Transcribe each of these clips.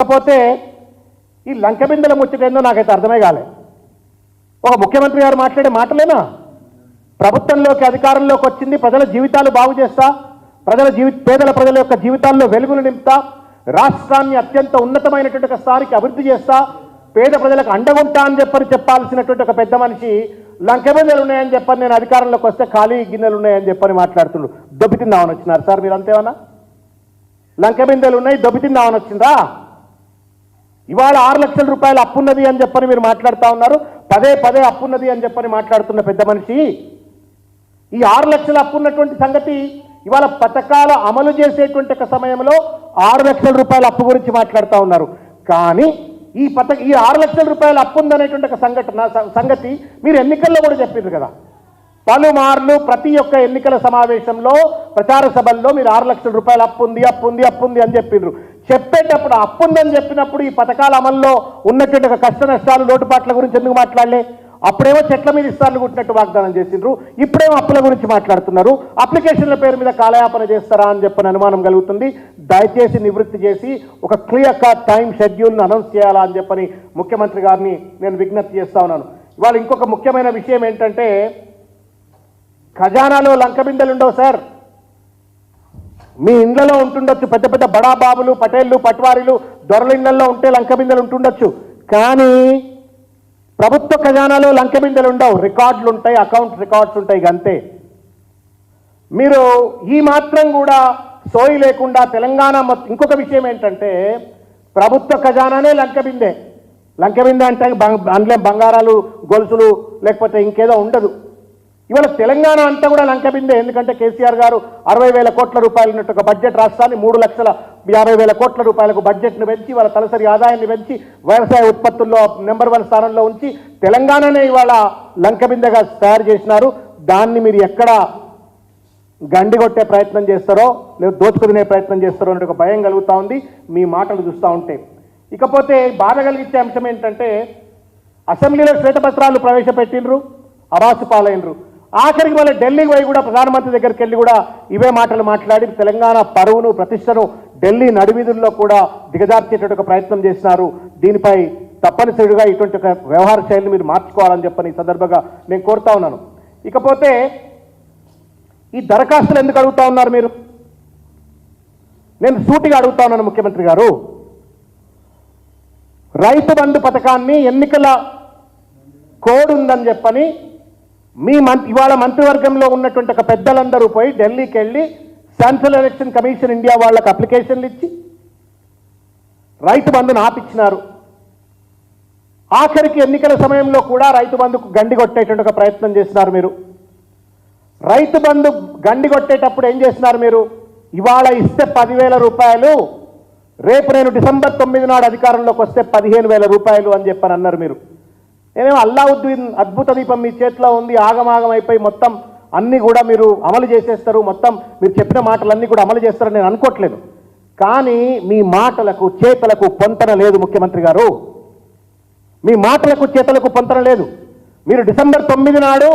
కాకపోతే ఈ లంక బిందెల ముచ్చటేందో నాకైతే అర్థమే కాలే. ఒక ముఖ్యమంత్రి గారు మాట్లాడే మాటలేనా? ప్రభుత్వంలోకి అధికారంలోకి వచ్చింది ప్రజల జీవితాలు బాగు చేస్తా ప్రజల జీవి పేదల ప్రజల యొక్క జీవితాల్లో వెలుగులు నింపుతా రాష్ట్రాన్ని అత్యంత ఉన్నతమైనటువంటి ఒక స్థాయికి అభివృద్ధి చేస్తా పేద ప్రజలకు అండగుంటా అని చెప్పని చెప్పాల్సినటువంటి ఒక పెద్ద మనిషి లంకెబిందెలు ఉన్నాయని చెప్పని నేను అధికారంలోకి వస్తే ఖాళీ గిన్నెలు ఉన్నాయని చెప్పని మాట్లాడుతుండు. దొబ్బితిందామని వచ్చినారు సార్ మీరు అంతేమన్నా లంకెబిందెలు ఉన్నాయి దొబ్బితిందామని వచ్చిందా ఇవాళ ఆరు లక్షల రూపాయలు అప్పున్నది అని చెప్పని మీరు మాట్లాడుతూ ఉన్నారు. పదే పదే అప్పున్నది అని చెప్పని మాట్లాడుతున్న పెద్ద మనిషి. ఈ ఆరు లక్షల అప్పు ఉన్నటువంటి సంగతి ఇవాళ పథకాల అమలు చేసేటువంటి ఒక సమయంలో ఆరు లక్షల రూపాయల అప్పు గురించి మాట్లాడుతూ ఉన్నారు. కానీ ఈ పథక ఈ ఆరు లక్షల రూపాయల అప్పు ఉందనేటువంటి ఒక సంఘటన సంగతి మీరు ఎన్నికల్లో కూడా చెప్పింది కదా. పలుమార్లు ప్రతి ఒక్క ఎన్నికల సమావేశంలో ప్రచార సభల్లో మీరు ఆరు లక్షల రూపాయలు అప్పు ఉంది అప్పు ఉంది అప్పు ఉంది అని చెప్పిండ్రు చెప్పేటప్పుడు అప్పు ఉందని చెప్పినప్పుడు ఈ పథకాల అమల్లో ఉన్నటువంటి కష్ట నష్టాలు లోటుపాట్ల గురించి ఎందుకు మాట్లాడలే? అప్పుడేమో చెట్ల మీద ఇస్తాను కుట్టినట్టు వాగ్దానం చేసిండ్రు. ఇప్పుడేమో అప్పుల గురించి మాట్లాడుతున్నారు. అప్లికేషన్ల పేరు మీద కాలయాపన చేస్తారా అని చెప్పని అనుమానం కలుగుతుంది. దయచేసి నివృత్తి చేసి ఒక క్లియర్ కట్ టైం షెడ్యూల్ను అనౌన్స్ చేయాలా అని చెప్పని ముఖ్యమంత్రి గారిని నేను విజ్ఞప్తి చేస్తా ఉన్నాను. ఇవాళ ఇంకొక ముఖ్యమైన విషయం ఏంటంటే ఖజానాలో లంకబిందెలు ఉండవు సార్. మీ ఇండ్లలో ఉంటుండొచ్చు పెద్ద పెద్ద బడాబాబులు పటేళ్ళు పట్వారీలు దొరల ఇళ్ళలో ఉంటే లంకబిందెలు ఉంటుండొచ్చు. కానీ ప్రభుత్వ ఖజానాలో లంకబిందెలు ఉండవు. రికార్డులు ఉంటాయి అకౌంట్ రికార్డ్స్ ఉంటాయి అంతే. మీరు ఈ మాత్రం కూడా సోయి లేకుండా తెలంగాణ మొత్తం ఇంకొక విషయం ఏంటంటే ప్రభుత్వ ఖజానానే లంకబిందే లంకబిందె అంటే అందులో బంగారాలు గొలుసులు లేకపోతే ఇంకేదో ఉండదు. ఇవాళ తెలంగాణ అంతా కూడా లంకబిందే ఎందుకంటే కేసీఆర్ గారు అరవై వేల కోట్ల రూపాయలు ఉన్నట్టు ఒక బడ్జెట్ రాష్ట్రాన్ని మూడు లక్షల యాభై వేల కోట్ల రూపాయలకు బడ్జెట్ను పెంచి వాళ్ళ తలసరి ఆదాయాన్ని పెంచి వ్యవసాయ ఉత్పత్తుల్లో నెంబర్ వన్ స్థానంలో ఉంచి తెలంగాణనే ఇవాళ లంకబిందెగా తయారు చేసినారు. దాన్ని మీరు ఎక్కడ గండి కొట్టే ప్రయత్నం చేస్తారో లేదా దోచుకునే ప్రయత్నం చేస్తారో అనే ఒక భయం కలుగుతూ ఉంది. మీ మాటలు చూస్తూ ఉంటే. ఇకపోతే బాధ కలిగించే అంశం ఏంటంటే అసెంబ్లీలో శ్వేతపత్రాలు ప్రవేశపెట్టిండ్రు అరాసు పాలైనరు ఆఖరికి మళ్ళీ ఢిల్లీకి పోయి కూడా ప్రధానమంత్రి దగ్గరికి వెళ్ళి కూడా ఇవే మాటలు మాట్లాడి తెలంగాణ పరువును ప్రతిష్టను ఢిల్లీ నడివీధుల్లో కూడా దిగజార్చేటట్టు ఒక ప్రయత్నం చేసినారు. దీనిపై తప్పనిసరిగా ఇటువంటి ఒక వ్యవహార శైలిని మీరు మార్చుకోవాలని చెప్పని ఈ సందర్భంగా నేను కోరుతా ఉన్నాను. ఇకపోతే ఈ దరఖాస్తులు ఎందుకు అడుగుతా ఉన్నారు మీరు? నేను సూటిగా అడుగుతా ఉన్నాను ముఖ్యమంత్రి గారు. రైతు బంధు పథకాన్ని ఎన్నికల కోడ్ ఉందని చెప్పని మీ మంత్ ఇవాళ మంత్రివర్గంలో ఉన్నటువంటి ఒక పెద్దలందరూ పోయి ఢిల్లీకి వెళ్ళి సెంట్రల్ ఎలక్షన్ కమిషన్ ఇండియా వాళ్ళకి అప్లికేషన్లు ఇచ్చి రైతు బంధును ఆపిచ్చినారు. ఆఖరికి ఎన్నికల సమయంలో కూడా రైతు బంధుకు గండి కొట్టేటువంటి ఒక ప్రయత్నం చేస్తున్నారు మీరు. రైతు బంధు గండి కొట్టేటప్పుడు ఏం చేస్తున్నారు మీరు? ఇవాళ ఇస్తే పదివేల రూపాయలు రేపు నేను డిసెంబర్ తొమ్మిది నాడు అధికారంలోకి వస్తే పదిహేను వేల రూపాయలు అని చెప్పని అన్నారు మీరు. నేనేమో అల్లావుద్దీన్ అద్భుత దీపం మీ చేతిలో ఉంది ఆగమాగం అయిపోయి మొత్తం అన్నీ కూడా మీరు అమలు చేసేస్తారు మొత్తం మీరు చెప్పిన మాటలన్నీ కూడా అమలు చేస్తారని నేను అనుకోవట్లేదు. కానీ మీ మాటలకు చేతలకు పొంతన లేదు ముఖ్యమంత్రి గారు. మీ మాటలకు చేతలకు పొంతన లేదు. మీరు డిసెంబర్ తొమ్మిది నాడు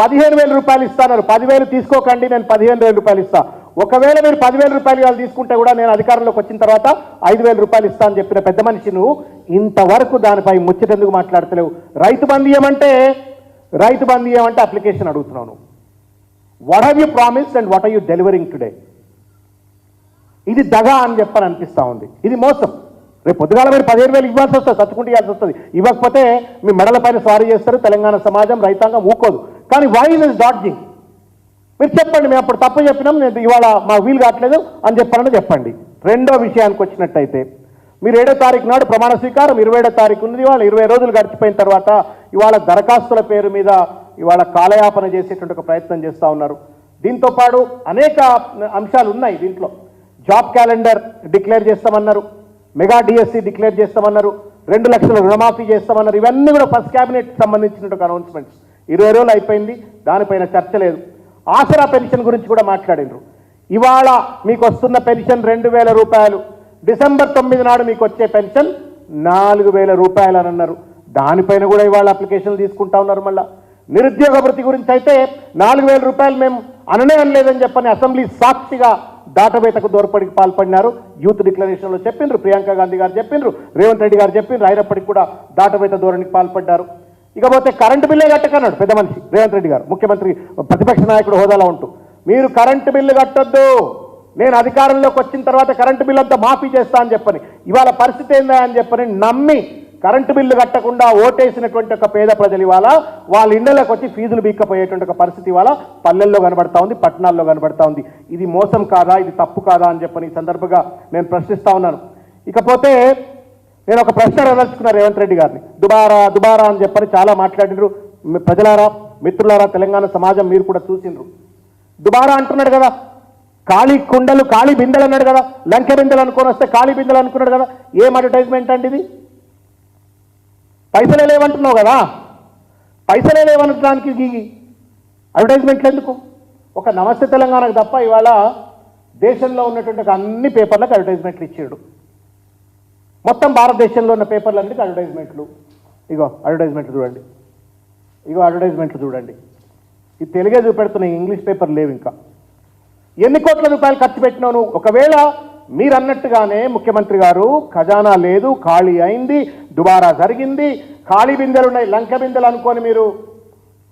పదిహేను వేల రూపాయలు ఇస్తాన్నారు పదివేలు తీసుకోకండి నేను పదిహేను వేల రూపాయలు ఇస్తాను ఒకవేళ మీరు పదివేల రూపాయలు వాళ్ళు తీసుకుంటే కూడా నేను అధికారంలోకి వచ్చిన తర్వాత ఐదు వేల రూపాయలు ఇస్తా అని చెప్పిన పెద్ద మనిషి నువ్వు ఇంతవరకు దానిపై ముచ్చటెందుకు మాట్లాడతలేవు. రైతు బంధు అంటే రైతు బంధు అంటే అప్లికేషన్ అడుగుతున్నాను what have you promised and what are you delivering today ఇది దగా అని చెప్పని అనిపిస్తా ఉంది. ఇది మోసం. రేపు పొద్దుగాల మీరు పదిహేను వేలు ఇవ్వాల్సి వస్తుంది చచ్చుకుంటూ ఇవ్వాల్సి వస్తుంది. ఇవ్వకపోతే మీ మెడల పైన స్వారీ చేస్తారు తెలంగాణ సమాజం రైతాంగం ఊకోదు. కానీ వై ఇస్ డాడ్జింగ్ మీరు చెప్పండి మేము అప్పుడు తప్పు చెప్పినాం నేను ఇవాళ మా వీలు కావట్లేదు అని చెప్పాలని చెప్పండి. రెండో విషయానికి వచ్చినట్టయితే మీరు ఏడో తారీఖు నాడు ప్రమాణ స్వీకారం ఇరవై ఏడో తారీఖు ఉంది ఇవాళ ఇరవై రోజులు గడిచిపోయిన తర్వాత ఇవాళ దరఖాస్తుల పేరు మీద ఇవాళ కాలయాపన చేసేటువంటి ఒక ప్రయత్నం చేస్తూ ఉన్నారు. దీంతో పాటు అనేక అంశాలు ఉన్నాయి దీంట్లో. జాబ్ క్యాలెండర్ డిక్లేర్ చేస్తామన్నారు మెగా డిఎస్సి డిక్లేర్ చేస్తామన్నారు రెండు లక్షల రుణమాఫీ చేస్తామన్నారు ఇవన్నీ కూడా ఫస్ట్ క్యాబినెట్ సంబంధించినటువంటి అనౌన్స్మెంట్స్. ఇరవై రోజులు అయిపోయింది దానిపైన చర్చ లేదు. ఆసరా పెన్షన్ గురించి కూడా మాట్లాడినరు. ఇవాళ మీకు వస్తున్న పెన్షన్ రెండు వేల రూపాయలు. డిసెంబర్ తొమ్మిది నాడు మీకు వచ్చే పెన్షన్ నాలుగు వేల రూపాయలు అని అన్నారు. దానిపైన కూడా ఇవాళ అప్లికేషన్లు తీసుకుంటా ఉన్నారు మళ్ళా. నిరుద్యోగ వృత్తి గురించి అయితే నాలుగు వేల రూపాయలు మేము అననే అనలేదని చెప్పని అసెంబ్లీ సాక్షిగా దాటవేతకు దోర్పడికి పాల్పడినారు. యూత్ డిక్లరేషన్లో చెప్పిండ్రు. ప్రియాంక గాంధీ గారు చెప్పిండ్రు. రేవంత్ రెడ్డి గారు చెప్పిండ్రు. అయినప్పటికీ కూడా దాటవేత ధోరణికి పాల్పడ్డారు. ఇకపోతే కరెంటు బిల్లే కట్టకన్నాడు పెద్ద మనిషి రేవంత్ రెడ్డి గారు ముఖ్యమంత్రి ప్రతిపక్ష నాయకుడు హోదాలో ఉంటూ. మీరు కరెంటు బిల్లు కట్టొద్దు. నేను అధికారంలోకి వచ్చిన తర్వాత కరెంటు బిల్లు అంతా మాఫీ చేస్తా అని చెప్పని ఇవాళ పరిస్థితి ఏందా అని చెప్పని నమ్మి కరెంటు బిల్లు కట్టకుండా ఓటేసినటువంటి ఒక పేద ప్రజలు ఇవాళ వాళ్ళ ఇళ్ళలోకి వచ్చి ఫీజులు బీక్కపోయేటువంటి ఒక పరిస్థితి ఇవాళ పల్లెల్లో కనబడతా ఉంది పట్టణాల్లో కనబడతా ఉంది. ఇది మోసం కాదా? ఇది తప్పు కాదా అని చెప్పని ఈ సందర్భంగా నేను ప్రశ్నిస్తా ఉన్నాను. ఇకపోతే నేను ఒక ప్రశ్న అడదలుచుకున్నా రేవంత్ రెడ్డి గారిని. దుబారా దుబారా అని చెప్పని చాలా మాట్లాడినరు. ప్రజలారా మిత్రులారా తెలంగాణ సమాజం మీరు కూడా చూసిండ్రు. దుబారా అంటున్నాడు కదా ఖాళీ కుండలు ఖాళీ బిందెలు అన్నాడు కదా లంక బిందెలు అనుకొని వస్తే ఖాళీ బిందెలు అనుకున్నాడు కదా ఏం అడ్వర్టైజ్మెంట్ అండి ఇది? పైసలే లేవంటున్నావు కదా? పైసలే లేవనడానికి అడ్వర్టైజ్మెంట్లు ఎందుకు? ఒక నమస్తే తెలంగాణకు తప్ప ఇవాళ దేశంలో ఉన్నటువంటి అన్ని పేపర్లకు అడ్వర్టైజ్మెంట్లు ఇచ్చాడు. మొత్తం భారతదేశంలో ఉన్న పేపర్లన్నిటికీ అడ్వర్టైజ్మెంట్లు ఇగో అడ్వర్టైజ్మెంట్లు చూడండి. ఇగో అడ్వర్టైజ్మెంట్లు చూడండి. ఇది తెలుగే చూపెడుతున్నాయి ఇంగ్లీష్ పేపర్ లేవు ఇంకా. ఎన్ని కోట్ల రూపాయలు ఖర్చు పెట్టినావు ఒకవేళ మీరు అన్నట్టుగానే ముఖ్యమంత్రి గారు ఖజానా లేదు ఖాళీ అయింది దుబారా జరిగింది ఖాళీ బిందెలు ఉన్నాయి లంక బిందెలు అనుకొని మీరు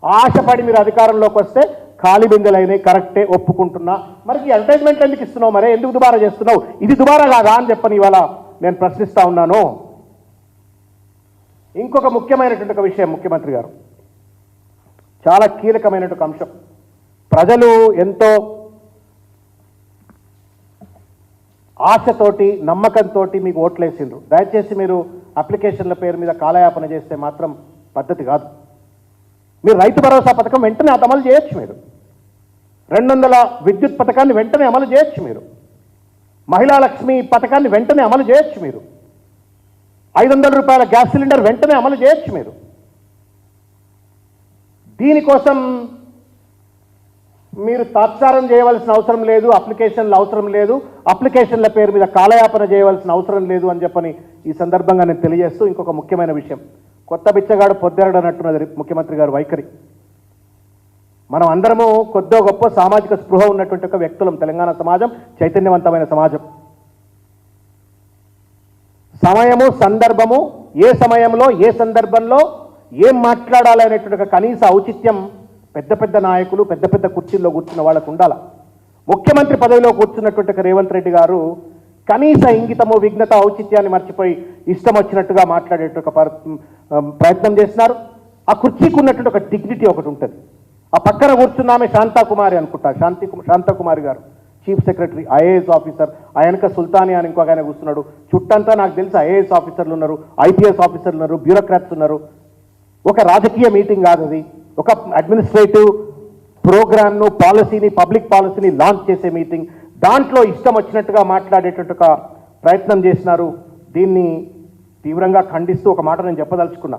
ఆశపడి మీరు అధికారంలోకి వస్తే ఖాళీ బిందెలు అయినాయి కరెక్టే ఒప్పుకుంటున్నా. మరి ఈ అడ్వర్టైజ్మెంట్ ఎందుకు ఇస్తున్నావు? మరే ఎందుకు దుబారా చేస్తున్నావు? ఇది దుబారా కాదా అని చెప్పని ఇవాళ నేను ప్రశ్నిస్తూ ఉన్నాను. ఇంకొక ముఖ్యమైనటువంటి ఒక విషయం ముఖ్యమంత్రి గారు. చాలా కీలకమైనటువంటి అంశం. ప్రజలు ఎంతో ఆశతోటి నమ్మకంతో మీకు ఓట్లేసిండ్రు. దయచేసి మీరు అప్లికేషన్ల పేరు మీద కాలయాపన చేస్తే మాత్రం పద్ధతి కాదు. మీరు రైతు భరోసా పథకం వెంటనే అమలు చేయొచ్చు మీరు. రెండు వందల విద్యుత్ పథకాన్ని వెంటనే అమలు చేయొచ్చు మీరు. మహిళా లక్ష్మి పథకాన్ని వెంటనే అమలు చేయొచ్చు మీరు. ఐదు వందల రూపాయల గ్యాస్ సిలిండర్ వెంటనే అమలు చేయొచ్చు మీరు. దీనికోసం మీరు తాత్సారం చేయవలసిన అవసరం లేదు అప్లికేషన్లు అవసరం లేదు అప్లికేషన్ల పేరు మీద కాలయాపన చేయవలసిన అవసరం లేదు అని చెప్పని ఈ సందర్భంగా నేను తెలియజేస్తూ ఇంకొక ముఖ్యమైన విషయం. కొత్త బిచ్చగాడు పొద్దెరడు అన్నట్టున్నది ముఖ్యమంత్రి గారు వైఖరి. మనం అందరము కొద్దో గొప్ప సామాజిక స్పృహ ఉన్నటువంటి ఒక వ్యక్తులం తెలంగాణ సమాజం చైతన్యవంతమైన సమాజం. సమయము సందర్భము ఏ సమయంలో ఏ సందర్భంలో ఏం మాట్లాడాలనేటువంటి ఒక కనీస ఔచిత్యం పెద్ద పెద్ద నాయకులు పెద్ద పెద్ద కుర్చీల్లో కూర్చున్న వాళ్ళకు ఉండాలి. ముఖ్యమంత్రి పదవిలో కూర్చున్నటువంటి ఒక రేవంత్ రెడ్డి గారు కనీస ఇంగితము విఘ్నత ఔచిత్యాన్ని మర్చిపోయి ఇష్టం వచ్చినట్టుగా మాట్లాడేట ఒక ప్రయత్నం చేస్తున్నారు. ఆ కుర్చీకి ఉన్నటువంటి ఒక డిగ్నిటీ ఒకటి ఉంటుంది. ఆ పక్కన కూర్చున్న ఆమె శాంతాకుమారి అనుకుంటా. శాంతి శాంతకుమారి గారు. Chief secretary IAS officer. ఆయనక సుల్తాని అని ఇంకొక ఆయన కూర్చున్నాడు. చుట్టంతా నాకు తెలిసి ఐఏఎస్ ఆఫీసర్లు ఉన్నారు ఐపీఎస్ ఆఫీసర్లు ఉన్నారు బ్యూరోక్రాట్స్ ఉన్నారు. ఒక రాజకీయ మీటింగ్ కాదు అది. ఒక అడ్మినిస్ట్రేటివ్ ప్రోగ్రామ్ను పాలసీని పబ్లిక్ పాలసీని లాంచ్ చేసే మీటింగ్. దాంట్లో ఇష్టం వచ్చినట్టుగా మాట్లాడేటట్టు ప్రయత్నం చేసినారు. దీన్ని తీవ్రంగా ఖండిస్తూ ఒక మాట నేను చెప్పదలుచుకున్నా.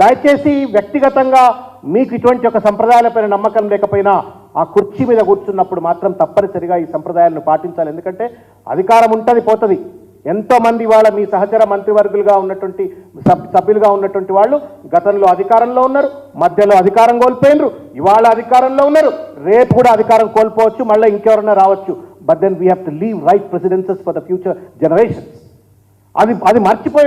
దయచేసి వ్యక్తిగతంగా మీకు ఇటువంటి ఒక సంప్రదాయాలపైన నమ్మకం లేకపోయినా ఆ కుర్చీ మీద కూర్చున్నప్పుడు మాత్రం తప్పనిసరిగా ఈ సంప్రదాయాలను పాటించాలి. ఎందుకంటే అధికారం ఉంటుంది పోతుంది. ఎంతోమంది ఇవాళ మీ సహచర మంత్రివర్గులుగా ఉన్నటువంటి సబ్- సభ్యులుగా ఉన్నటువంటి వాళ్ళు గతంలో అధికారంలో ఉన్నారు మధ్యలో అధికారం కోల్పోయినరు ఇవాళ అధికారంలో ఉన్నారు. రేపు కూడా అధికారం కోల్పోవచ్చు మళ్ళీ ఇంకెవరన్నా రావచ్చు. But then we have to leave right precedences for the future generations అది అది మర్చిపోయి